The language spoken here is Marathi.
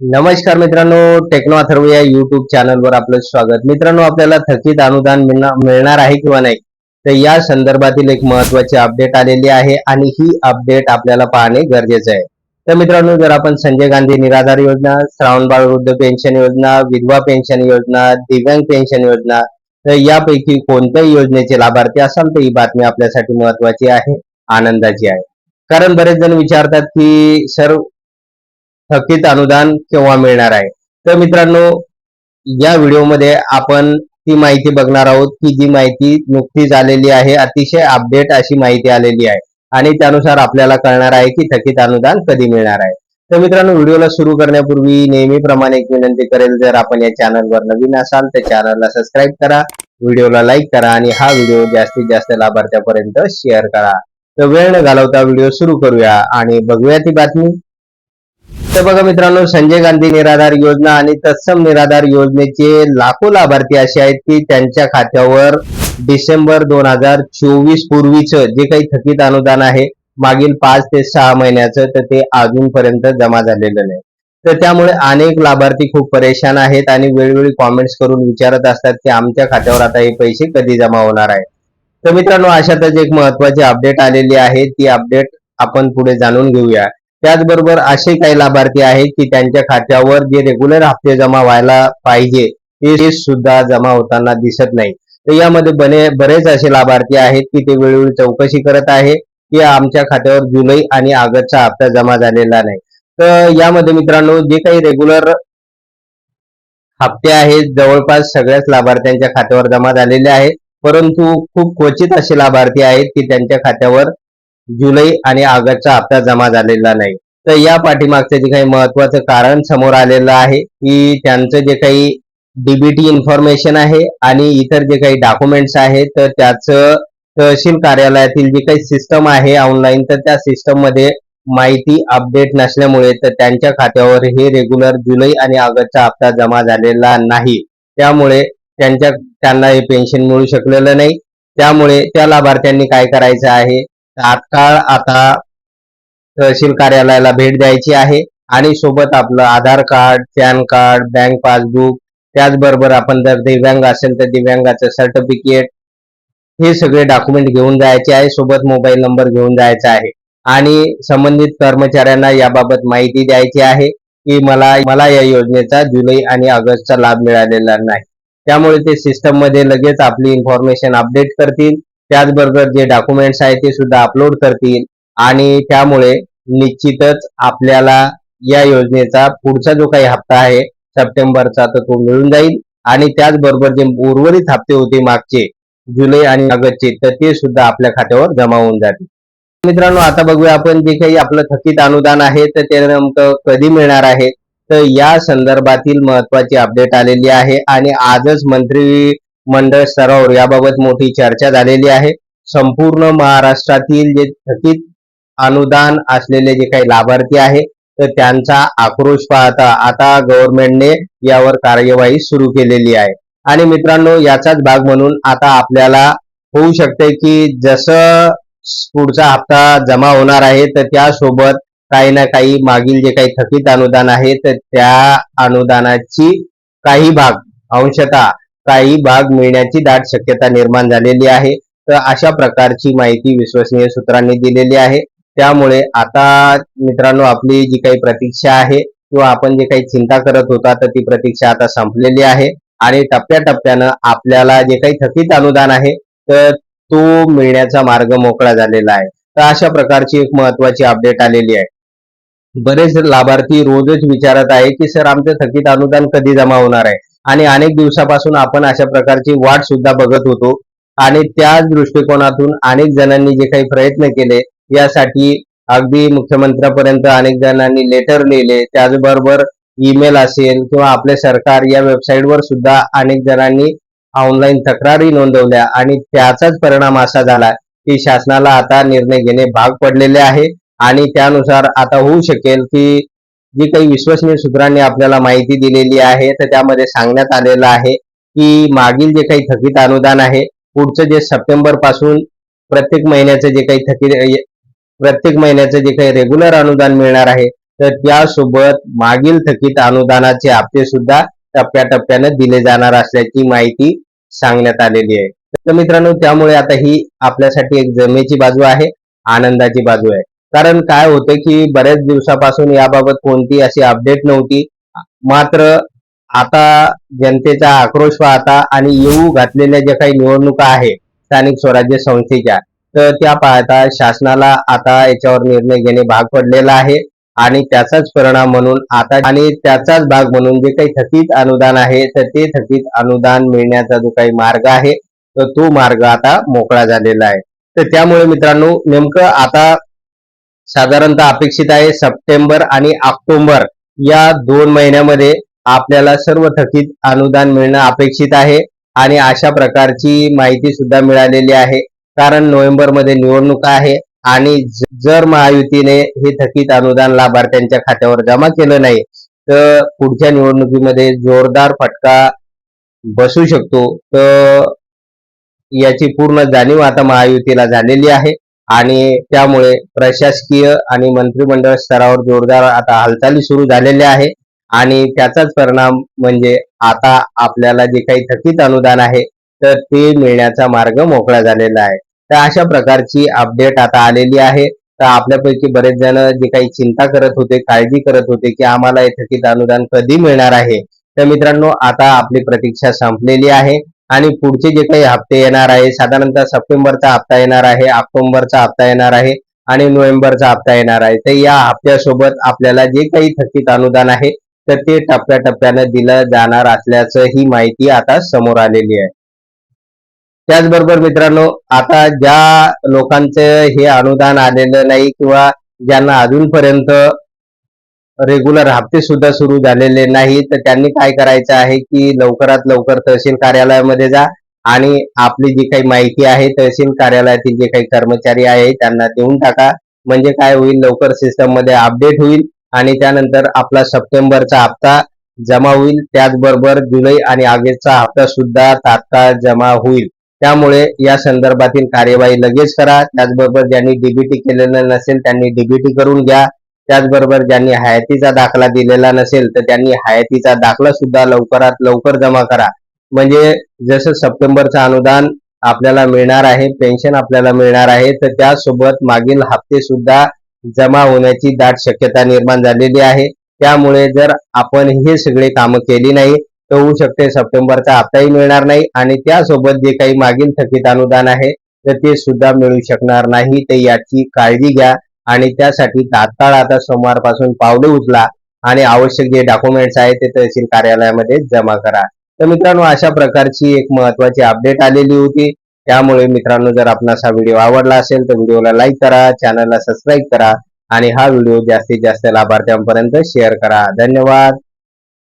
नमस्कार मित्रांनो टेक्नो अथर्व या युट्यूब चॅनलवर आपलं स्वागत. मित्रांनो आपल्याला थकीत अनुदान मिळणार मिळणार आहे किंवा नाही तर या संदर्भातील एक महत्वाची अपडेट आलेली आहे आणि ही अपडेट आपल्याला पाहणे गरजेचं आहे. तर मित्रांनो जर आपण संजय गांधी निराधार योजना श्रावणबाळ वृद्ध पेन्शन योजना विधवा पेन्शन योजना दिव्यांग पेन्शन योजना तर यापैकी कोणत्याही योजनेचे लाभार्थी असाल तर ही बातमी आपल्यासाठी महत्वाची आहे आनंदाची आहे. कारण बरेच जण विचारतात की सर थकीत अनुदान केव्हा मिळणार आहे? तर मित्रांनो या व्हिडिओमध्ये आपण ती माहिती बघणार आहोत की जी माहिती नुकतीच आलेली आहे अतिशय अपडेट अशी माहिती आलेली आहे. आणि त्यानुसार आपल्याला कळणार आहे की थकीत अनुदान कधी मिळणार आहे. तर मित्रांनो व्हिडिओला सुरू करण्यापूर्वी नेहमीप्रमाणे एक विनंती करेल जर आपण या चॅनलवर नवीन असाल तर चॅनलला सबस्क्राईब करा व्हिडिओला लाईक करा आणि हा व्हिडिओ जास्तीत जास्त लाभार्थ्यापर्यंत शेअर करा. तर वेळ न घालवता व्हिडिओ सुरू करूया आणि बघूया ती बातमी. तर बघा मित्रांनो संजय गांधी निराधार योजना आणि तत्सम निराधार योजनेचे लाखो लाभार्थी असे आहेत की त्यांच्या खात्यावर डिसेंबर दोन हजार चोवीस पूर्वीचं जे काही थकीत अनुदान आहे मागील पाच ते सहा महिन्याचं तर ते अजूनपर्यंत जमा झालेलं नाही. तर त्यामुळे अनेक लाभार्थी खूप परेशान आहेत आणि वेळोवेळी कॉमेंट्स करून विचारत असतात की आमच्या खात्यावर आता हे पैसे कधी जमा होणार आहे तर मित्रांनो अशातच एक महत्वाची अपडेट आलेली आहे. ती अपडेट आपण पुढे जाणून घेऊया. त्याचबरोबर असे काही लाभार्थी आहेत की त्यांच्या खात्यावर जे रेग्युलर हप्ते जमा व्हायला पाहिजे ते सुद्धा जमा होताना दिसत नाही. तर यामध्ये बने बरेच असे लाभार्थी आहेत की ते वेळोवेळी चौकशी करत आहे की आमच्या खात्यावर जुलै आणि ऑगस्टचा हप्ता जमा झालेला नाही. तर यामध्ये मित्रांनो जे काही रेग्युलर हप्ते आहेत जवळपास सगळ्याच लाभार्थ्यांच्या खात्यावर जमा झालेले आहेत. परंतु खूप क्वचित असे लाभार्थी आहेत की त्यांच्या खात्यावर जुलै आणि ऑगस्टचा हप्ता जमा झालेला नाही. तर या पाठीमागचं जे काही महत्वाचं कारण समोर आलेलं आहे की त्यांचं जे काही डीबीटी इन्फॉर्मेशन आहे आणि इतर जे काही डॉक्युमेंट्स आहेत तर त्याचं तहसील कार्यालयातील जी काही सिस्टम आहे ऑनलाईन तर त्या सिस्टममध्ये माहिती अपडेट नसल्यामुळे तर त्यांच्या खात्यावर हे रेग्युलर जुलै आणि ऑगस्टचा हप्ता जमा झालेला नाही. त्यामुळे त्यांच्या त्यांना हे पेन्शन मिळू शकलेलं नाही. त्यामुळे त्या लाभार्थ्यांनी काय करायचं आहे? तात्काळ आता तहसील कार्यालयाला भेट द्यायची आहे आणि सोबत आपलं Aadhaar card PAN card bank passbook त्याचबरोबर आपण जर दिव्यांग असेल तर दिव्यांगाचं सर्टिफिकेट हे सगळे डॉक्युमेंट घेऊन जायचे आहे. सोबत मोबाईल नंबर घेऊन जायचा आहे. आणि संबंधित कर्मचाऱ्यांना याबाबत माहिती द्यायची आहे की मला मला या योजनेचा जुलै आणि ऑगस्टचा लाभ मिळालेला नाही. त्यामुळे ते सिस्टममध्ये लगेच आपली इन्फॉर्मेशन अपडेट करतील. त्याचबरोबर जे डॉक्युमेंट्स आहेत ते सुद्धा अपलोड करतील. आणि त्यामुळे निश्चितच आपल्याला या योजनेचा पुढचा जो काही हप्ता आहे सप्टेंबरचा तर तो मिळून जाईल. आणि त्याचबरोबर जे उर्वरित हप्ते होते मागचे जुलै आणि ऑगस्टचे तर ते सुद्धा आपल्या खात्यावर जमा होऊन जातील. मित्रांनो आता बघूया आपण जे काही आपलं थकीत अनुदान आहे तर ते नेमकं कधी मिळणार आहे? तर या संदर्भातील महत्वाची अपडेट आलेली आहे. आणि आजच मंत्री मंडळ स्तरावर याबाबत मोठी चर्चा झालेली आहे. संपूर्ण महाराष्ट्रातील जे थकीत अनुदान असलेले जे काही लाभार्थी आहे तर त्यांचा आक्रोश पाहता आता गव्हर्नमेंटने यावर कार्यवाही सुरू केलेली आहे. आणि मित्रांनो याचाच भाग म्हणून आता आपल्याला होऊ शकते की जसं पुढचा हप्ता जमा होणार आहे तर त्यासोबत काही ना काही मागील जे काही थकीत अनुदान आहे तर त्या अनुदानाची काही भाग अंशतः काही भाग मिळण्याची दाट शक्यता निर्माण झालेली आहे. तर अशा प्रकारची माहिती विश्वसनीय सूत्रांनी दिलेली आहे. त्यामुळे आता मित्रांनो आपली जी काही प्रतीक्षा आहे किंवा आपण जे काही चिंता करत होता तर ती प्रतीक्षा आता संपलेली आहे. आणि टप्प्याटप्प्यानं आपल्याला जे काही थकीत अनुदान आहे तर तो मिळण्याचा मार्ग मोकळा झालेला आहे. तर अशा प्रकारची एक महत्वाची अपडेट आलेली आहे. बरेच लाभार्थी रोजच विचारत आहे की सर आमचं थकीत अनुदान कधी जमा होणार आहे? आणि अनेक दिवसापासून आपण अशा प्रकारची वाट सुद्धा बघत होतो. आणि त्याच दृष्टिकोनातून अनेक जणांनी जे काही प्रयत्न केले यासाठी अगदी मुख्यमंत्र्यापर्यंत अनेक जणांनी लेटर लिहिले. त्याचबरोबर ईमेल असेल किंवा आपले सरकार या वेबसाईटवर सुद्धा अनेक जणांनी ऑनलाईन तक्रारी नोंदवल्या. आणि त्याचाच परिणाम असा झाला की शासनाला आता निर्णय घेणे भाग पडलेले आहे. आणि त्यानुसार आता होऊ शकेल की जी काही विश्वसनीय सूत्रांनी आपल्याला माहिती दिलेली आहे तर त्यामध्ये सांगण्यात आलेलं आहे की मागील जे काही थकीत अनुदान आहे पुढचं जे सप्टेंबरपासून प्रत्येक महिन्याचं जे काही थकीत प्रत्येक महिन्याचं जे काही रेग्युलर अनुदान मिळणार आहे तर त्यासोबत मागील थकीत अनुदानाचे हप्ते सुद्धा टप्प्याटप्प्याने दिले जाणार असल्याची माहिती सांगण्यात आलेली आहे. तर मित्रांनो त्यामुळे आता ही आपल्यासाठी एक जमेची बाजू आहे आनंदाची बाजू आहे. कारण काय होतं की बऱ्याच दिवसापासून याबाबत कोणती अशी अपडेट नव्हती. मात्र आता जनतेचा आक्रोश पाहता आणि येऊ घातलेल्या ज्या काही निवडणुका आहेत स्थानिक स्वराज्य संस्थेच्या तर त्या पाहता शासनाला आता याच्यावर निर्णय घेणे भाग पडलेला आहे. आणि त्याचाच परिणाम म्हणून आता आणि त्याचाच भाग म्हणून जे काही थकीत अनुदान आहे तर ते थकीत अनुदान मिळण्याचा जो काही मार्ग आहे तर तो मार्ग आता मोकळा झालेला आहे. तर त्यामुळे मित्रांनो नेमकं आता साधारणतः अपेक्षित आहे सप्टेंबर आणि ऑक्टोबर या दोन महिन्यामध्ये आपल्याला सर्व थकीत अनुदान मिळणं अपेक्षित आहे आणि अशा प्रकारची माहिती सुद्धा मिळालेली आहे. कारण नोव्हेंबरमध्ये निवडणुका निवडणूक आहे आणि जर महायुतीने हे थकीत अनुदान लाभार्थ्यांच्या खात्यावर जमा केलं नाही तर पुढच्या निवडणुकीमध्ये जोरदार फटका बसू शकतो. तर याची पूर्ण जाणीव आता महायुतीला झालेली आहे. आणि त्यामुळे प्रशासकीय आणि मंत्रिमंडळ स्तरावर जोरदार आता हालचाली सुरू झालेल्या आहे. आणि त्याचाच परिणाम म्हणजे आता आपल्याला जे काही थकीत अनुदान आहे तर ते मिळण्याचा मार्ग मोकळा झालेला आहे. तर अशा प्रकारची अपडेट आता आलेली आहे. तर आपल्यापैकी बरेच जण जे काही चिंता करत होते काळजी करत होते की आम्हाला हे थकीत अनुदान कधी मिळणार आहे. तर मित्रांनो आता आपली प्रतीक्षा संपलेली आहे. आणि पुढचे जे काही हप्ते येणार आहे साधारणतः सप्टेंबरचा हप्ता येणार आहे ऑक्टोबरचा हप्ता येणार आहे आणि नोव्हेंबरचा हप्ता येणार आहे. तर या हप्त्यासोबत आपल्याला जे काही थकीत अनुदान आहे तर ते टप्प्याटप्प्याने दिलं जाणार असल्याचं ही माहिती आता समोर आलेली आहे. त्याचबरोबर मित्रांनो आता ज्या लोकांचं हे अनुदान आलेलं नाही किंवा ज्यांना अजूनपर्यंत रेग्युलर हप्ते सुद्धा सुरू झालेले नाही तर त्यांनी काय करायचं आहे की लवकरात लवकर तहसील कार्यालयामध्ये जा आणि आपली जी काही माहिती आहे तहसील कार्यालयातील जे काही कर्मचारी आहे त्यांना देऊन टाका. म्हणजे काय होईल लवकर सिस्टममध्ये अपडेट होईल आणि त्यानंतर आपला सप्टेंबरचा हप्ता जमा होईल. त्याचबरोबर जुलै आणि ऑगस्टचा हप्ता सुद्धा तात्काळ जमा होईल. त्यामुळे या संदर्भातील कार्यवाही लगेच करा. त्याचबरोबर ज्यांनी डीबीटी केलेलं नसेल त्यांनी डीबीटी करून घ्या. त्याचबरोबर ज्यांनी हयातीचा दाखला दिलेला नसेल तर त्यांनी हयातीचा दाखला सुद्धा लवकरात लवकर जमा करा. म्हणजे जसं सप्टेंबरचं अनुदान आपल्याला मिळणार आहे पेन्शन आपल्याला मिळणार आहे तर त्यासोबत मागील हप्ते सुद्धा जमा होण्याची दाट शक्यता निर्माण झालेली आहे. त्यामुळे जर आपण हे सगळे कामं केली नाही तर होऊ शकते सप्टेंबरचा हप्ताही मिळणार नाही आणि त्यासोबत जे काही मागील थकीत अनुदान आहे तर ते सुद्धा मिळू शकणार नाही. तर याची काळजी घ्या. आणि त्यासाठी तात्काळ आता सोमवारपासून पावले उचला आणि आवश्यक जे डॉक्युमेंट्स आहेत ते तहसील कार्यालयामध्ये जमा करा. तर मित्रांनो अशा प्रकारची एक महत्वाची अपडेट आलेली होती. त्यामुळे मित्रांनो जर आपणास हा व्हिडिओ आवडला असेल तर व्हिडिओला लाईक करा चॅनलला सबस्क्राईब करा आणि हा व्हिडिओ जास्तीत जास्त लाभार्थ्यांपर्यंत शेअर करा. धन्यवाद.